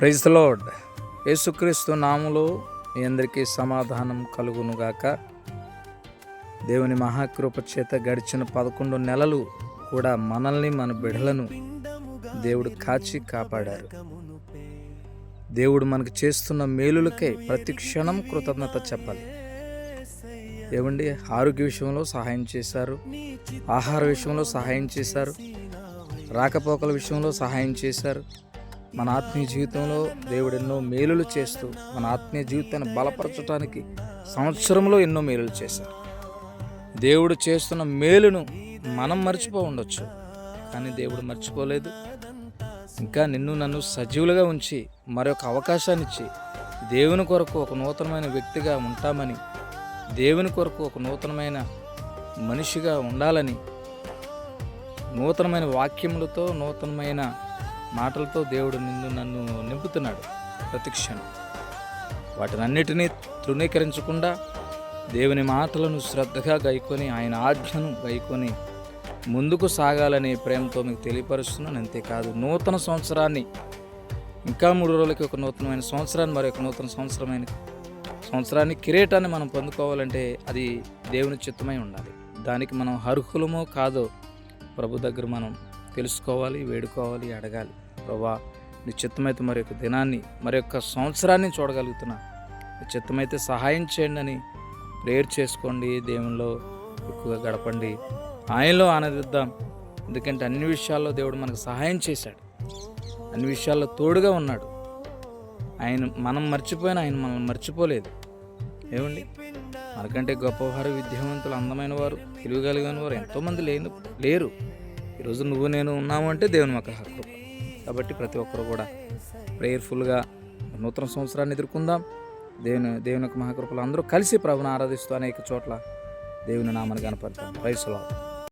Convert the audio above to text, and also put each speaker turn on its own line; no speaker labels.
Praise load యేసుక్రీస్తు నాములు మీ అందరికీ సమాధానం కలుగునుగాక. దేవుని మహాకృప చేత గడిచిన పదకొండు నెలలు కూడా మనల్ని మన బిడ్డలను దేవుడు కాచి కాపాడారు. దేవుడు మనకు చేస్తున్న మేలులకే ప్రతి క్షణం కృతజ్ఞత చెప్పాలి. ఏమండి? ఆరోగ్య విషయంలో సహాయం చేశారు. ఆహార విషయంలో సహాయం చేశారు. రాకపోకల విషయంలో సహాయం చేశారు. మన ఆత్మీయ జీవితంలో దేవుడు ఎన్నో మేలులు చేస్తూ మన ఆత్మీయ జీవితాన్ని బలపరచడానికి సంవత్సరంలో ఎన్నో మేలులు చేశారు. దేవుడు చేస్తున్న మేలును మనం మర్చిపో ఉండొచ్చు కానీ దేవుడు మర్చిపోలేదు. ఇంకా నిన్ను నన్ను సజీవులుగా ఉంచి మరొక అవకాశాన్ని ఇచ్చి దేవుని కొరకు ఒక నూతనమైన వ్యక్తిగా ఉంటామని దేవుని కొరకు ఒక నూతనమైన మనిషిగా ఉండాలని నూతనమైన వాక్యములతో నూతనమైన మాటలతో దేవుడు నిన్ను నన్ను నింపుతున్నాడు ప్రతిక్షణం వాటినన్నిటినీ తృణీకరించకుండా దేవుని మాటలను శ్రద్ధగా గైకొని ఆయన ఆజ్ఞను గైకొని ముందుకు సాగాలనే ప్రేమతో మీకు తెలియపరుస్తున్నాను. అంతేకాదు నూతన సంవత్సరాన్ని ఇంకా మూడు రోజులకి ఒక నూతనమైన సంవత్సరాన్ని మరి ఒక నూతన సంవత్సరమైన సంవత్సరాన్ని కిరీటాన్ని మనం పొందుకోవాలంటే అది దేవుని చిత్తమై ఉండాలి. దానికి మనం అర్హులమో కాదో ప్రభు దగ్గర మనం తెలుసుకోవాలి వేడుకోవాలి అడగాలి. ప్రభా నీ చిత్తమైతే మరి యొక్క దినాన్ని మరి యొక్క సంవత్సరాన్ని చూడగలుగుతున్నా. నీ చిత్తమైతే సహాయం చేయండి అని ప్రేయర్ చేసుకోండి దేవునిలో ఎక్కువగా గడపండి. ఆయనలో ఆనందిద్దాం. ఎందుకంటే అన్ని విషయాల్లో దేవుడు మనకు సహాయం చేశాడు. అన్ని విషయాల్లో తోడుగా ఉన్నాడు. ఆయన మనం మర్చిపోయినా ఆయన మనల్ని మర్చిపోలేదు. ఏమండి? మనకంటే గొప్పవారు విద్యావంతులు అందమైన వారు తెలియగలిగిన వారు ఎంతోమంది లేని లేరు. ఈరోజు నువ్వు నేను ఉన్నాము అంటే దేవుని మాకు హక్కు. కాబట్టి ప్రతి ఒక్కరు కూడా ప్రేయర్ఫుల్గా నూతన సంవత్సరాన్ని ఎదుర్కొందాం. దేవుని దేవుని యొక్క మహాకృపలు అందరూ కలిసి ప్రభుని ఆరాధిస్తూ అనేక చోట్ల దేవుని నామని కనపడతాం రైసులో